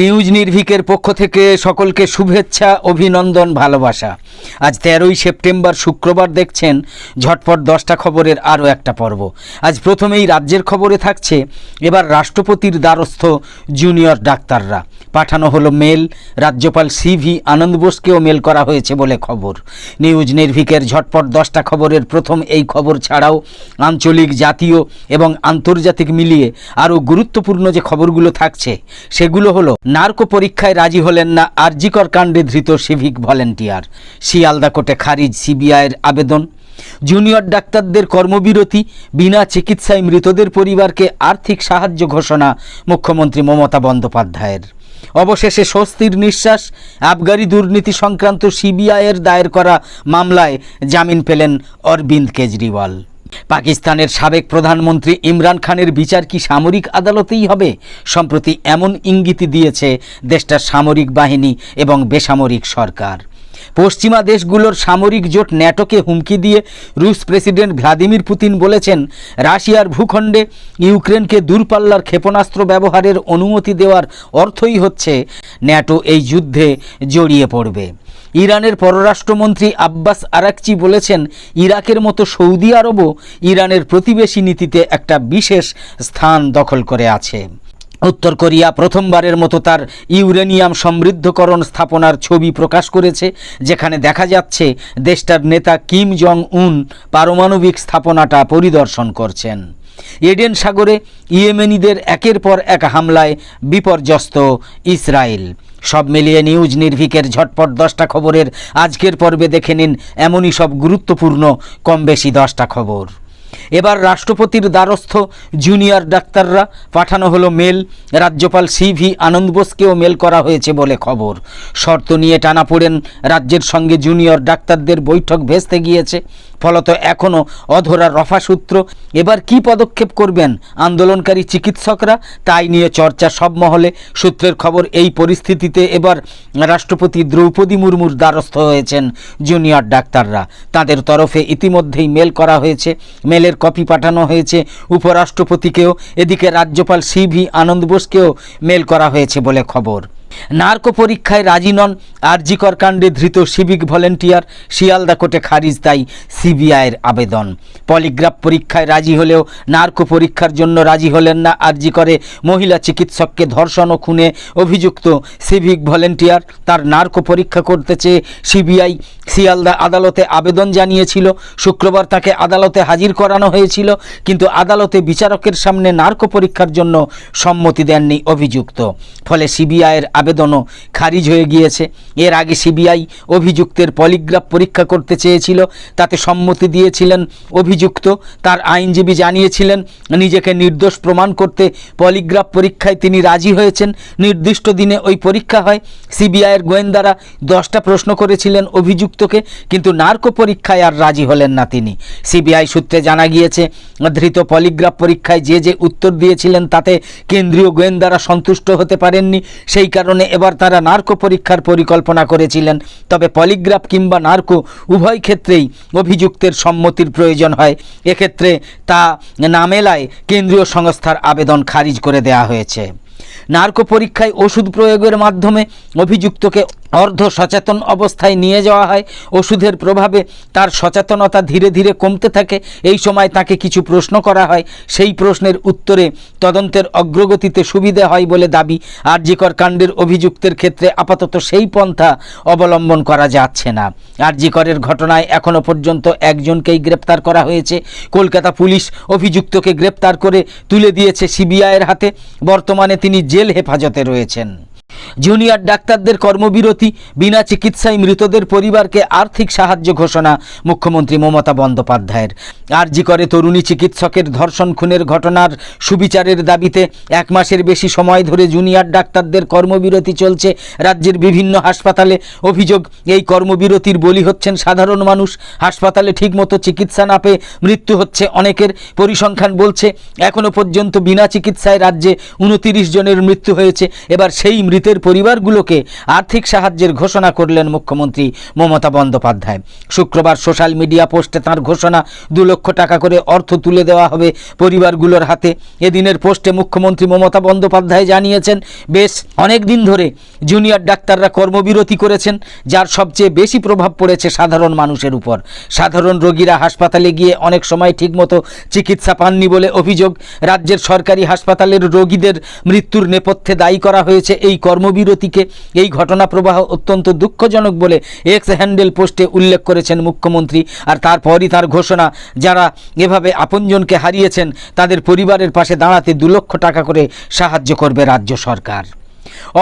News নির্ভিকের পক্ষ থেকে সকলকে শুভেচ্ছা, অভিনন্দন, ভালোবাসা। আজ তেরোই সেপ্টেম্বর, শুক্রবার দেখছেন ঝটপট দশটা খবরের আরও একটা পর্ব। আজ প্রথমেই রাজ্যের খবরে থাকছে, এবার রাষ্ট্রপতির দ্বারস্থ জুনিয়র ডাক্তাররা। পাঠানো হলো মেল, রাজ্যপাল সিভি আনন্দ বোসকেও মেল করা হয়েছে বলে খবর। নিউজ নির্ভিকের ঝটপট দশটা খবরের প্রথম এই খবর ছাড়াও আঞ্চলিক, জাতীয় এবং আন্তর্জাতিক মিলিয়ে আরও গুরুত্বপূর্ণ যে খবরগুলো থাকছে, সেগুলো হলো নার্কো পরীক্ষায় রাজি হলেন না আরজিকর কাণ্ডে ধৃত সিভিক ভলেন্টিয়ার। শিয়ালদা কোর্টে খারিজ সিবিআইয়ের আবেদন। জুনিয়র ডাক্তারদের কর্মবিরতি, বিনা চিকিৎসায় মৃতদের পরিবারকে আর্থিক সাহায্য ঘোষণা মুখ্যমন্ত্রী মমতা বন্দ্যোপাধ্যায়ের। অবশেষে স্বস্তির নিঃশ্বাস, আবগারি দুর্নীতি সংক্রান্ত সিবিআইয়ের দায়ের করা মামলায় জামিন পেলেন অরবিন্দ কেজরিওয়াল। পাকিস্তানের সাবেক প্রধানমন্ত্রী ইমরান খানের বিচার কি সামরিক আদালতেই হবে? সম্প্রতি এমন ইঙ্গিতই দিয়েছে দেশটার সামরিক বাহিনী এবং বেসামরিক সরকার। পশ্চিমা দেশগুলোর সামরিক জোট ন্যাটোকে হুমকি দিয়ে রুশ প্রেসিডেন্ট ভ্লাদিমির পুতিন বলেছেন, রাশিয়ার ভূখণ্ডে ইউক্রেনকে দূরপাল্লার ক্ষেপণাস্ত্র ব্যবহারের অনুমতি দেওয়ার অর্থই হচ্ছে ন্যাটো এই যুদ্ধে জড়িয়ে পড়বে। ইরানের পররাষ্ট্রমন্ত্রী আব্বাস আরাকচি বলেছেন, ইরাকের মতো সৌদি আরবও ইরানের প্রতিবেশী নীতিতে একটা বিশেষ স্থান দখল করে আছে। উত্তর কোরিয়া প্রথমবারের মতো তার ইউরেনিয়াম সমৃদ্ধকরণ স্থাপনার ছবি প্রকাশ করেছে, যেখানে দেখা যাচ্ছে দেশটার নেতা কিম জং উন পারমাণবিক স্থাপনাটা পরিদর্শন করছেন। এডেন সাগরে ইয়েমেনিদের একের পর এক হামলায় বিপর্যস্ত ইসরায়েল। সব মিলিয়ে নিউজ নির্ভিকের ঝটপট দশটা খবরের আজকের পর্বে দেখে নিন এমনই সব গুরুত্বপূর্ণ কম বেশি দশটা খবর। এবার রাষ্ট্রপতির দ্বারস্থ জুনিয়র ডাক্তাররা পাঠানো হলো মেল। রাজ্যপাল সি ভি আনন্দ বোসকেও মেল করা হয়েছে বলে খবর। শর্ত নিয়ে টানা পড়েন রাজ্যের সঙ্গে জুনিয়র ডাক্তারদের বৈঠক ভেস্তে গিয়েছে। ফলত এখনও অধরা রফাসূত্র এবার কি পদক্ষেপ করবেন আন্দোলনকারী চিকিৎসকরা? তাই নিয়ে চর্চা সব মহলে। সূত্রের খবর, এই পরিস্থিতিতে এবার রাষ্ট্রপতি দ্রৌপদী মুর্মুর দ্বারস্থ হয়েছেন জুনিয়র ডাক্তাররা। তাদের তরফে ইতিমধ্যেই মেল করা হয়েছে। মেলের কপি পাঠানো হয়েছে। উপরাষ্ট্রপতিকেও, এদিকে রাজ্যপাল সি ভি আনন্দ বোসকেও মেল করা হয়েছে বলে খবর। নার্কো পরীক্ষায় রাজি নন আরজিকর কাণ্ডে ধৃত সিভিক ভলেন্টিয়ার শিয়ালদা কোর্টে খারিজ তাই সিবিআইয়ের আবেদন। পলিগ্রাফ পরীক্ষায় রাজি হলেও নার্কো পরীক্ষার জন্য রাজি হলেন না আরজি করে মহিলা চিকিৎসককে ধর্ষণ ও খুনে অভিযুক্ত সিভিক ভলেন্টিয়ার। তার নার্কো পরীক্ষা করতে চেয়ে সিবিআই শিয়ালদা আদালতে আবেদন জানিয়েছিল। শুক্রবার তাকে আদালতে হাজির করানো হয়েছিল, কিন্তু আদালতে বিচারকের সামনে নার্কো পরীক্ষার জন্য সম্মতি দেননি অভিযুক্ত। ফলে সিবিআইয়ের আবেদনও খারিজ হয়ে গিয়েছে। এর আগে সিবিআই অভিযুক্তের পলিগ্রাফ পরীক্ষা করতে চেয়েছিল, তাতে সম্মতি দিয়েছিলেন অভিযুক্ত। তার আইনজীবী জানিয়েছিলেন, নিজেকে নির্দোষ প্রমাণ করতে পলিগ্রাফ পরীক্ষায় তিনি রাজি হয়েছেন। নির্দিষ্ট দিনে ওই পরীক্ষা হয়। সিবিআইয়ের গোয়েন্দারা দশটা প্রশ্ন করেছিলেন অভিযুক্তকে, কিন্তু নার্কো পরীক্ষায় আর রাজি হলেন না তিনি। সিবিআই সূত্রে জানা গিয়েছে, ধৃত পলিগ্রাফ পরীক্ষায় যে যে উত্তর দিয়েছিলেন তাতে কেন্দ্রীয় গোয়েন্দারা সন্তুষ্ট হতে পারেননি। সেই কারণে এবার তারা নার্কো পরীক্ষার পরিকল্পনা করেছিলেন। তবে পলিগ্রাফ কিংবা নার্কো উভয় ক্ষেত্রেই অভিযুক্তের সম্মতির প্রয়োজন হয়। এক্ষেত্রে তা না মেলায় কেন্দ্রীয় সংস্থার আবেদন খারিজ করে দেওয়া হয়েছে। নার্কো পরীক্ষায় ওষুধ প্রয়োগের মাধ্যমে অভিযুক্তকে অর্ধ সচেতন অবস্থায় নিয়ে যাওয়া হয়। ওষুধের প্রভাবে তার সচেতনতা ধীরে ধীরে কমতে থাকে। এই সময় তাকে কিছু প্রশ্ন করা হয়। সেই প্রশ্নের উত্তরে তদন্তের অগ্রগতিতে সুবিধে হয় বলে দাবি। আরজিকর কাণ্ডের অভিযুক্তের ক্ষেত্রে আপাতত সেই পন্থা অবলম্বন করা যাচ্ছে না। আরজিকরের ঘটনায় এখনও পর্যন্ত একজনকেই গ্রেপ্তার করা হয়েছে। কলকাতা পুলিশ অভিযুক্তকে গ্রেপ্তার করে তুলে দিয়েছে সিবিআইয়ের হাতে। বর্তমানে তিনি জেল হেফাজতে রয়েছেন। জুনিয়র ডাক্তারদের কর্মবিরতি, বিনা চিকিৎসায় মৃতদের পরিবারকে আর্থিক সাহায্য ঘোষণা মুখ্যমন্ত্রী মমতা বন্দ্যোপাধ্যায়ের। আরজি করে তরুণী চিকিৎসকের ধর্ষণ খুনের ঘটনার সুবিচারের দাবিতে এক মাসের বেশি সময় ধরে জুনিয়র ডাক্তারদের কর্মবিরতি চলছে রাজ্যের বিভিন্ন হাসপাতালে। অভিযোগ, এই কর্মবিরতির বলি হচ্ছেন সাধারণ মানুষ। হাসপাতালে ঠিকমতো চিকিৎসা না পেয়ে মৃত্যু হচ্ছে অনেকের। পরিসংখ্যান বলছে এখনও পর্যন্ত বিনা চিকিৎসায় রাজ্যে উনতিরিশ জনের মৃত্যু হয়েছে। এবার সেই মৃতের পরিবারগুলোকে আর্থিক সাহায্যের ঘোষণা করলেন মুখ্যমন্ত্রী মমতা বন্দ্যোপাধ্যায়। শুক্রবার সোশ্যাল মিডিয়া পোস্টে তার ঘোষণা, দু লক্ষ টাকা করে অর্থ তুলে দেওয়া হবে পরিবারগুলোর হাতে। এদিনের পোস্টে মুখ্যমন্ত্রী মমতা বন্দ্যোপাধ্যায় জানিয়েছেন, বেশ অনেক দিন ধরে জুনিয়র ডাক্তাররা কর্মবিরতি করেছেন, যার সবচেয়ে বেশি প্রভাব পড়েছে সাধারণ মানুষের উপর। সাধারণ রোগীরা হাসপাতালে গিয়ে অনেক সময় ঠিকমতো চিকিৎসা পাননি বলে অভিযোগ। রাজ্যের সরকারি হাসপাতালের রোগীদের মৃত্যুর নেপথ্যে দায়ী করা হয়েছে এই কর্মবিরতিকে এই ঘটনা প্রবাহ অত্যন্ত দুঃখজনক বলে এক্স হ্যান্ডেল পোস্টে উল্লেখ করেছেন মুখ্যমন্ত্রী। আর তারপরই তার ঘোষণা, যারা এভাবে আপনজনকে হারিয়েছেন, তাদের পরিবারের পাশে দাঁড়াতে দু লক্ষ টাকা করে সাহায্য করবে রাজ্য সরকার।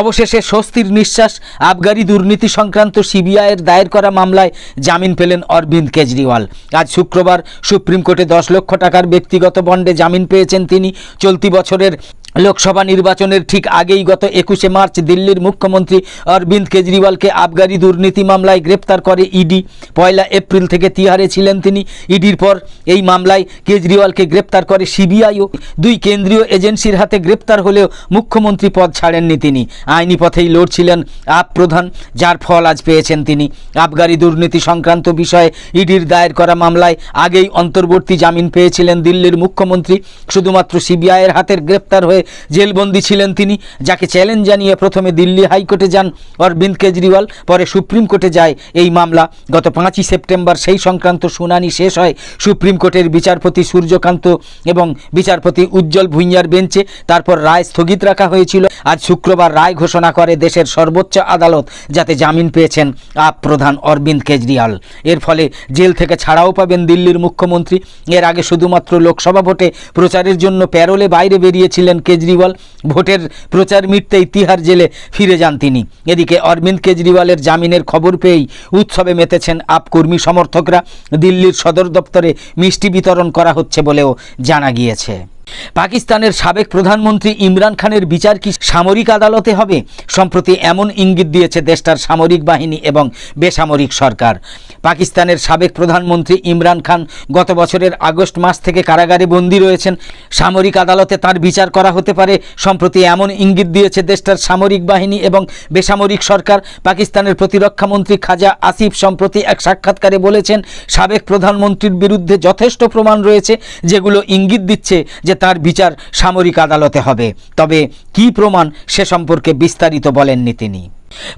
অবশেষে স্বস্তির নিঃশ্বাস, আবগারি দুর্নীতি সংক্রান্ত সিবিআইয়ের দায়ের করা মামলায় জামিন পেলেন অরবিন্দ কেজরিওয়াল। আজ শুক্রবার সুপ্রিম কোর্টে দশ লক্ষ টাকার ব্যক্তিগত বন্ডে জামিন পেয়েছেন তিনি। চলতি বছরের লোকসভা নির্বাচনের ঠিক আগেই গত একুশে মার্চ দিল্লির মুখ্যমন্ত্রী অরবিন্দ কেজরিওয়ালকে আবগারি দুর্নীতি মামলায় গ্রেপ্তার করে ইডি। পয়লা এপ্রিল থেকে তিহারে ছিলেন তিনি। ইডির পর এই মামলায় কেজরিওয়ালকে গ্রেপ্তার করে সিবিআইও দুই কেন্দ্রীয় এজেন্সির হাতে গ্রেপ্তার হলেও মুখ্যমন্ত্রী পদ ছাড়েননি তিনি। আইনি পথেই লড়ছিলেন আপ প্রধান, যার ফল আজ পেয়েছেন তিনি। আবগারি দুর্নীতি সংক্রান্ত বিষয়ে ইডির দায়ের করা মামলায় আগেই অন্তর্বর্তী জামিন পেয়েছিলেন দিল্লির মুখ্যমন্ত্রী। শুধুমাত্র সিবিআইয়ের হাতের গ্রেপ্তার হয়ে জেলবন্দি ছিলেন তিনি, যাকে চ্যালেঞ্জ জানিয়ে প্রথমে দিল্লি হাইকোর্টে যান অরবিন্দ কেজরিওয়াল, পরে সুপ্রিম কোর্টে যায় এই মামলা। গত পাঁচই সেপ্টেম্বর সেই সংক্রান্ত শুনানি শেষ হয় সুপ্রিম কোর্টের বিচারপতি সূর্যকান্ত এবং বিচারপতি উজ্জ্বল ভুঁইয়ার বেঞ্চে। তারপর রায় স্থগিত রাখা হয়েছিল। আজ শুক্রবার রায় ঘোষণা করে দেশের সর্বোচ্চ আদালত, যাতে জামিন পেয়েছেন আপ প্রধান অরবিন্দ কেজরিওয়াল। এর ফলে জেল থেকে ছাড়াও পাবেন দিল্লির মুখ্যমন্ত্রী। এর আগে শুধুমাত্র লোকসভা ভোটে প্রচারের জন্য প্যারোলে বাইরে বেরিয়েছিলেন কেজরিওয়াল ভোটের প্রচার মিটতেই তিহার জেলে ফিরে যান তিনি। এদিকে অরবিন্দ কেজরিওয়ালের জামিনের খবর পেয়েই উৎসবে মেতেছেন আপ কর্মী সমর্থকরা। দিল্লির সদর দপ্তরে মিষ্টি বিতরণ করা হচ্ছে বলেও জানা গিয়েছে। পাকিস্তানের সাবেক প্রধানমন্ত্রী ইমরান খানের বিচার কি সামরিক আদালতে হবে? সম্প্রতি এমন ইঙ্গিত দিয়েছে দেশটার সামরিক বাহিনী এবং বেসামরিক সরকার। পাকিস্তানের সাবেক প্রধানমন্ত্রী ইমরান খান গত বছরের আগস্ট মাস থেকে কারাগারে বন্দী রয়েছেন। সামরিক আদালতে তার বিচার করা হতে পারে। সম্প্রতি এমন ইঙ্গিত দিয়েছে দেশটার সামরিক বাহিনী এবং বেসামরিক সরকার। পাকিস্তানের প্রতিরক্ষা মন্ত্রী খাজা আসিফ সম্প্রতি এক সাক্ষাৎকারে বলেছেন, সাবেক প্রধানমন্ত্রীর বিরুদ্ধে যথেষ্ট প্রমাণ রয়েছে, যেগুলো ইঙ্গিত দিচ্ছে যে তার বিচার সামরিক আদালতে হবে। তবে কি প্রমাণ সে সম্পর্কে বিস্তারিত বলেননি তিনি।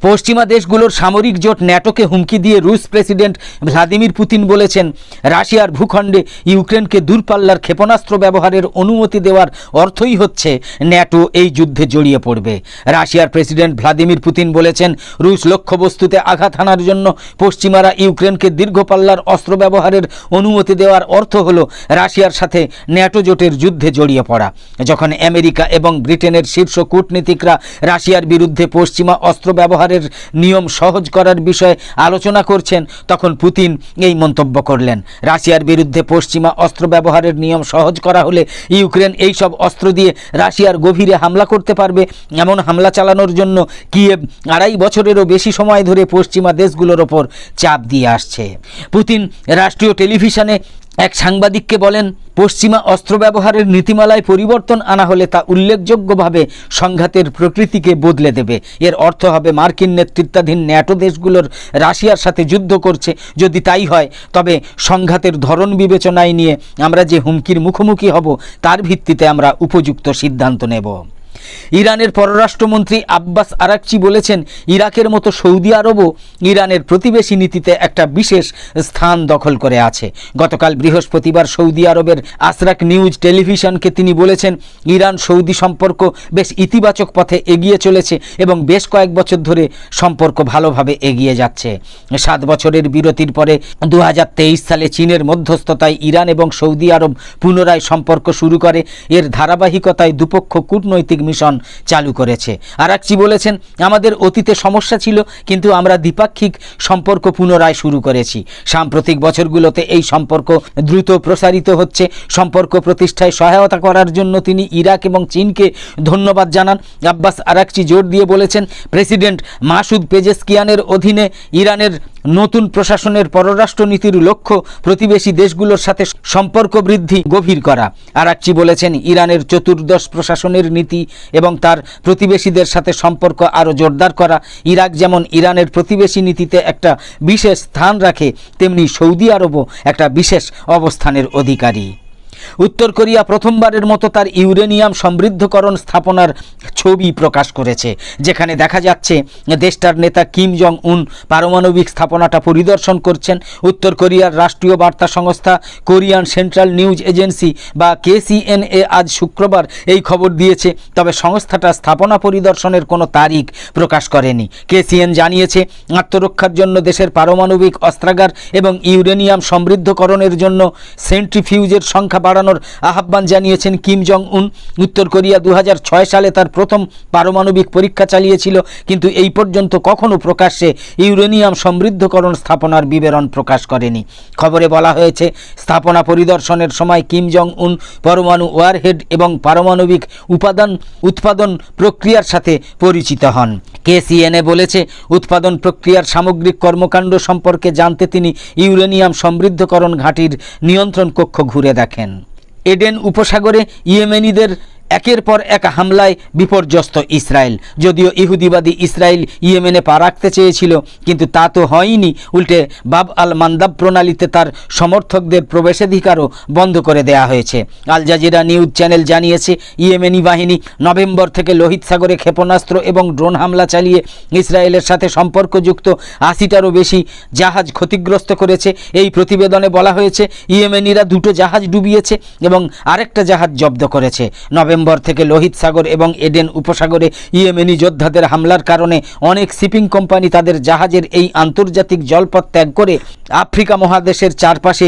পশ্চিমা দেশগুলোর সামরিক জোট ন্যাটোকে হুমকি দিয়ে রুশ প্রেসিডেন্ট ভ্লাদিমির পুতিন বলেছেন, রাশিয়ার ভূখণ্ডে ইউক্রেনকে দূরপাল্লার ক্ষেপণাস্ত্র ব্যবহারের অনুমতি দেওয়ার অর্থই হচ্ছে ন্যাটো এই যুদ্ধে জড়িয়ে পড়বে। রাশিয়ার প্রেসিডেন্ট ভ্লাদিমির পুতিন বলেছেন, রুশ লক্ষ্যবস্তুতে আঘাত হানার জন্য পশ্চিমারা ইউক্রেনকে দীর্ঘপাল্লার অস্ত্র ব্যবহারের অনুমতি দেওয়ার অর্থ হল রাশিয়ার সাথে ন্যাটো জোটের যুদ্ধে জড়িয়ে পড়া। যখন আমেরিকা এবং ব্রিটেনের শীর্ষ কূটনীতিকরা রাশিয়ার বিরুদ্ধে পশ্চিমা অস্ত্র ব্যবহারের নিয়ম সহজ করার বিষয়ে আলোচনা করছেন, তখন পুতিন এই মন্তব্য করলেন। রাশিয়ার বিরুদ্ধে পশ্চিমা অস্ত্র ব্যবহারের নিয়ম সহজ করা হলে ইউক্রেন এই সব অস্ত্র দিয়ে রাশিয়ার গভীরে হামলা করতে পারবে। এমন হামলা চালানোর জন্য কিয়েভ আড়াই বছরেরও বেশি সময় ধরে পশ্চিমা দেশগুলোর ওপর চাপ দিয়ে আসছে। পুতিন রাষ্ট্রীয় টেলিভিশনে এক সাংবাদিককে বলেন, পশ্চিমা অস্ত্র ব্যবহারের নীতিমালায় পরিবর্তন আনা হলে তা উল্লেখযোগ্যভাবে সংঘাতের প্রকৃতিকে বদলে দেবে। এর অর্থ হবে মার্কিন নেতৃত্বাধীন ন্যাটো দেশগুলোর রাশিয়ার সাথে যুদ্ধ করছে। যদি তাই হয়, তবে সংঘাতের ধরন বিবেচনায় নিয়ে আমরা যে হুমকির মুখোমুখি হব, তার ভিত্তিতে আমরা উপযুক্ত সিদ্ধান্ত নেব। ইরানের পররাষ্ট্রমন্ত্রী আব্বাস আরাকচি বলেছেন, ইরাকের মতো সৌদি আরবও ইরানের প্রতিবেশী নীতিতে একটা বিশেষ স্থান দখল করে আছে। গতকাল বৃহস্পতিবার সৌদি আরবের আসরাক নিউজ টেলিভিশনকে তিনি বলেছেন, ইরান সৌদি সম্পর্ক বেশ ইতিবাচক পথে এগিয়ে চলেছে এবং বেশ কয়েক বছর ধরে সম্পর্ক ভালোভাবে এগিয়ে যাচ্ছে। সাত বছরের বিরতির পরে দু হাজার তেইশ সালে চীনের মধ্যস্থতায় ইরান এবং সৌদি আরব পুনরায় সম্পর্ক শুরু করে। এর ধারাবাহিকতায় দুপক্ষ কূটনৈতিক মিশন চালু করেছে। আরাকচি বলেছেন, আমাদের অতীতে সমস্যা ছিল, কিন্তু আমরা দ্বিপাক্ষিক সম্পর্ক পুনরায় শুরু করেছি। সাম্প্রতিক বছরগুলোতে এই সম্পর্ক দ্রুত প্রসারিত হচ্ছে। সম্পর্ক প্রতিষ্ঠায় সহায়তা করার জন্য তিনি ইরাক এবং চীনকে ধন্যবাদ জানান। আব্বাস আরাকচি জোর দিয়ে বলেছেন, প্রেসিডেন্ট মাসুদ পেজেসকিয়ানের অধীনে ইরানের নতুন প্রশাসনের পররাষ্ট্রনীতির লক্ষ্য প্রতিবেশী দেশগুলোর সাথে সম্পর্ক বৃদ্ধি গভীর করা। আরাকচি বলেছেন, ইরানের চতুর্দশ প্রশাসনের নীতি এবং তার প্রতিবেশীদের সাথে সম্পর্ক আরও জোরদার করা। ইরাক যেমন ইরানের প্রতিবেশী নীতিতে একটা বিশেষ স্থান রাখে, তেমনি সৌদি আরবও একটা বিশেষ অবস্থানের অধিকারী। উত্তর কোরিয়া প্রথমবারের মতো তার ইউরেনিয়াম সমৃদ্ধকরণ স্থাপনার ছবি প্রকাশ করেছে, যেখানে দেখা যাচ্ছে দেশটার নেতা কিম জং উন পারমাণবিক স্থাপনাটা পরিদর্শন করছেন। উত্তর কোরিয়ার রাষ্ট্রীয় বার্তা সংস্থা কোরিয়ান সেন্ট্রাল নিউজ এজেন্সি বা কেসিএনএ আজ শুক্রবার এই খবর দিয়েছে, তবে সংস্থাটা স্থাপনা পরিদর্শনের কোনো তারিখ প্রকাশ করেনি। কেসিএন জানিয়েছে, আত্মরক্ষার জন্য দেশের পারমাণবিক অস্ত্রাগার এবং ইউরেনিয়াম সমৃদ্ধকরণের জন্য সেন্ট্রিফিউজের সংখ্যা বাড়ানোর আহ্বান জানিয়েছেন কিম জং উন উত্তর কোরিয়া দু হাজার ছয় সালে তার প্রথম পারমাণবিক পরীক্ষা চালিয়েছিল, কিন্তু এই পর্যন্ত কখনো প্রকাশ্যে ইউরেনিয়াম সমৃদ্ধকরণ স্থাপনার বিবরণ প্রকাশ করেনি। খবরে বলা হয়েছে, স্থাপনা পরিদর্শনের সময় কিম জং উন পরমাণু ওয়ারহেড এবং পারমাণবিক উপাদান উৎপাদন প্রক্রিয়ার সাথে পরিচিত হন। কেসিএনএ বলেছে, উৎপাদন প্রক্রিয়ার সামগ্রিক কর্মকাণ্ড সম্পর্কে জানতে তিনি ইউরেনিয়াম সমৃদ্ধকরণ ঘাঁটির নিয়ন্ত্রণ কক্ষ ঘুরে দেখেন। এডেন উপসাগরে ইয়েমেনিদের একের পর এক হামলায় বিপর্যস্ত ইসরায়েল। যদিও ইহুদিবাদী ইসরায়েল ইয়েমেনে পা রাখতে চেয়েছিল, কিন্তু তা তো হয়নি। উল্টে বাব আল মান্দাব প্রণালীতে তার সমর্থকদের প্রবেশাধিকারও বন্ধ করে দেয়া হয়েছে। আল জাজিরা নিউজ চ্যানেল জানিয়েছে, ইয়েমেনি বাহিনী নভেম্বর থেকে লোহিত সাগরে ক্ষেপণাস্ত্র এবং ড্রোন হামলা চালিয়ে ইসরায়েলের সাথে সম্পর্কযুক্ত আশিটারও বেশি জাহাজ ক্ষতিগ্রস্ত করেছে। এই প্রতিবেদনে বলা হয়েছে, ইয়েমেনিরা দুটো জাহাজ ডুবিয়েছে এবং আরেকটা জাহাজ জব্দ করেছে। নভেম্বর থেকে লোহিত সাগর এবং এডেন উপসাগরে ইয়েমেনি যোদ্ধাদের হামলার কারণে অনেক শিপিং কোম্পানি তাদের জাহাজের এই আন্তর্জাতিক জলপথ ত্যাগ করে আফ্রিকা মহাদেশের চারপাশে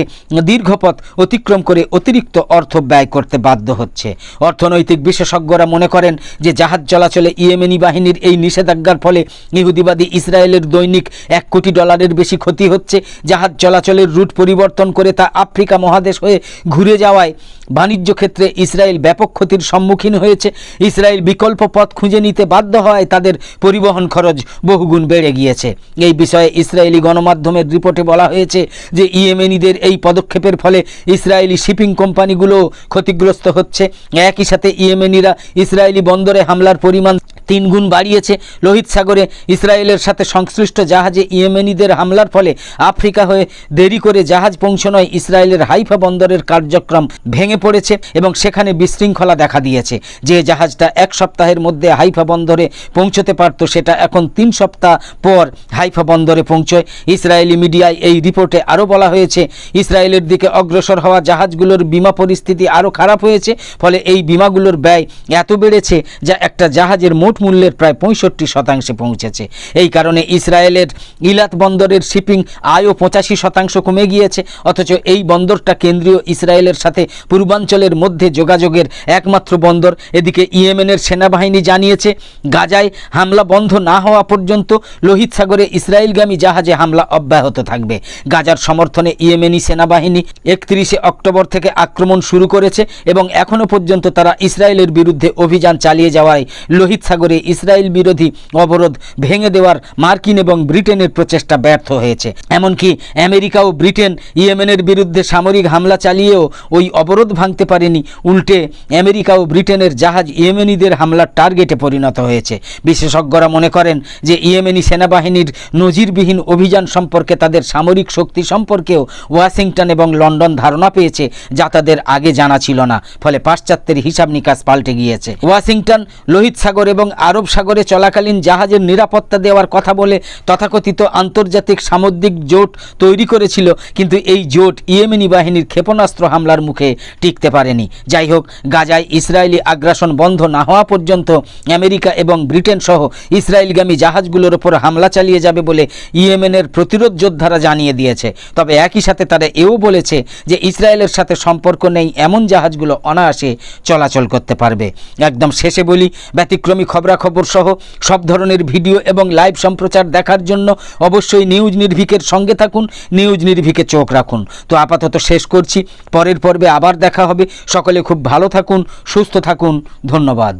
দীর্ঘপথ অতিক্রম করে অতিরিক্ত অর্থ ব্যয় করতে বাধ্য হচ্ছে। অর্থনৈতিক বিশেষজ্ঞরা মনে করেন যে জাহাজ চলাচলে ইয়েমেনি বাহিনীর এই নিষেধাজ্ঞার ফলে ইহুদিবাদী ইসরায়েলের দৈনিক এক কোটি ডলারের বেশি ক্ষতি হচ্ছে। জাহাজ চলাচলের রুট পরিবর্তন করে তা আফ্রিকা মহাদেশ হয়ে ঘুরে যাওয়ায় বাণিজ্য ক্ষেত্রে ইসরায়েল ব্যাপক ক্ষতির সম্মুখীন হয়েছে। ইসরায়েল বিকল্প পথ খুঁজে নিতে বাধ্য হওয়ায় তাদের পরিবহন খরচ বহুগুণ বেড়ে গিয়েছে। এই বিষয়ে ইসরায়েলি গণমাধ্যমের রিপোর্টে বলা হয়েছে যে ইয়েমেনিদের এই পদক্ষেপের ফলে ইসরায়েলি শিপিং কোম্পানিগুলো ক্ষতিগ্রস্ত হচ্ছে। একই সাথে ইয়েমেনিরা ইসরায়েলি বন্দরে হামলার পরিমাণ তিনগুণ বাড়িয়েছে। লোহিত সাগরে ইসরায়েলের সাথে সংশ্লিষ্ট জাহাজে ইয়েমেনিদের হামলার ফলে আফ্রিকা হয়ে দেরি করে জাহাজ পৌঁছানোয় ইসরায়েলের হাইফা বন্দরের কার্যক্রম ভেঙে পড়েছে এবং সেখানে বিশৃঙ্খলা দেখা দিয়েছে। যে জাহাজটা এক সপ্তাহের মধ্যে হাইফা বন্দরে পৌঁছতে পারত, সেটা এখন তিন সপ্তাহ পর হাইফা বন্দরে পৌঁছয়। ইসরায়েলি মিডিয়ায় এই রিপোর্টে আরও বলা হয়েছে, ইসরায়েলের দিকে অগ্রসর হওয়া জাহাজগুলোর বিমা পরিস্থিতি আরও খারাপ হয়েছে, ফলে এই বিমাগুলোর ব্যয় এত বেড়েছে যা একটা জাহাজের মোট মূল্যের প্রায় পঁয়ষট্টি শতাংশে পৌঁছেছে। এই কারণে ইসরায়েলের ইলাত বন্দরের শিপিং আয়ও পঁচাশি শতাংশ কমে গিয়েছে, অথচ এই বন্দরটা কেন্দ্রীয় ইসরায়েলের সাথে পূর্বাঞ্চলের মধ্যে যোগাযোগের একমাত্র বন্দর। এদিকে ইয়েমেনের সেনাবাহিনী জানিয়েছে, গাজায় হামলা বন্ধ না হওয়া পর্যন্ত লোহিত সাগরে ইসরায়েলগামী জাহাজে হামলা অব্যাহত থাকবে। গাজার সমর্থনে ইয়েমেনি সেনাবাহিনী একত্রিশে অক্টোবর থেকে আক্রমণ শুরু করেছে এবং এখনও পর্যন্ত তারা ইসরায়েলের বিরুদ্ধে অভিযান চালিয়ে যাওয়ায় লোহিত সাগরে ইসরায়েল বিরোধী অবরোধ ভেঙে দেওয়ার মার্কিন এবং ব্রিটেনের প্রচেষ্টা ব্যর্থ হয়েছে। এমনকি আমেরিকা ও ব্রিটেন ইয়েমেনের বিরুদ্ধে সামরিক হামলা চালিয়েও ওই অবরোধ ভাঙতে পারেনি। উল্টে আমেরিকা ও ব্রিটেনের জাহাজ ইয়েমেনিদের হামলার টার্গেটে পরিণত হয়েছে। বিশেষজ্ঞরা মনে করেন যে ইয়েমেনি সেনাবাহিনীর নজিরবিহীন অভিযান সম্পর্কে তাদের সামরিক শক্তি সম্পর্কেও ওয়াশিংটন এবং লন্ডন ধারণা পেয়েছে, যা তাদের আগে জানা ছিল না, ফলে পাশ্চাত্যের হিসাব নিকাশ পাল্টে গিয়েছে। ওয়াশিংটন লোহিত সাগর এবং আরব সাগরে চলাকালীন জাহাজের নিরাপত্তা দেওয়ার কথা বলে তথাকথিত আন্তর্জাতিক সামুদ্রিক জোট তৈরি করেছিল, কিন্তু এই জোট ইয়েমেনি বাহিনীর ক্ষেপণাস্ত্র হামলার মুখে টিকতে পারেনি। যাই হোক, গাজায় ইসরায়েলি আগ্রাসন বন্ধ না হওয়া পর্যন্ত আমেরিকা এবং ব্রিটেন সহ ইসরায়েলগামী জাহাজগুলোর ওপর হামলা চালিয়ে যাবে বলে ইয়েমেনের প্রতিরোধ যোদ্ধারা জানিয়ে দিয়েছে। তবে একই সাথে তারা এও বলেছে যে ইসরায়েলের সাথে সম্পর্ক নেই, এমন জাহাজগুলো অনায়াসে চলাচল করতে পারবে। একদম শেষে বলি, ব্যতিক্রমী খবরাখবর সহ সব ধরনের ভিডিও এবং লাইভ সম্প্রচার দেখার জন্য অবশ্যই নিউজ নির্ভিকের সঙ্গে থাকুন, নিউজ নির্ভিকে চোখ রাখুন। তো আপাতত শেষ করছি, পরের পর্বে আবার দেখা হবে, সকলে খুব ভালো থাকুন, সুস্থ থাকুন, ধন্যবাদ।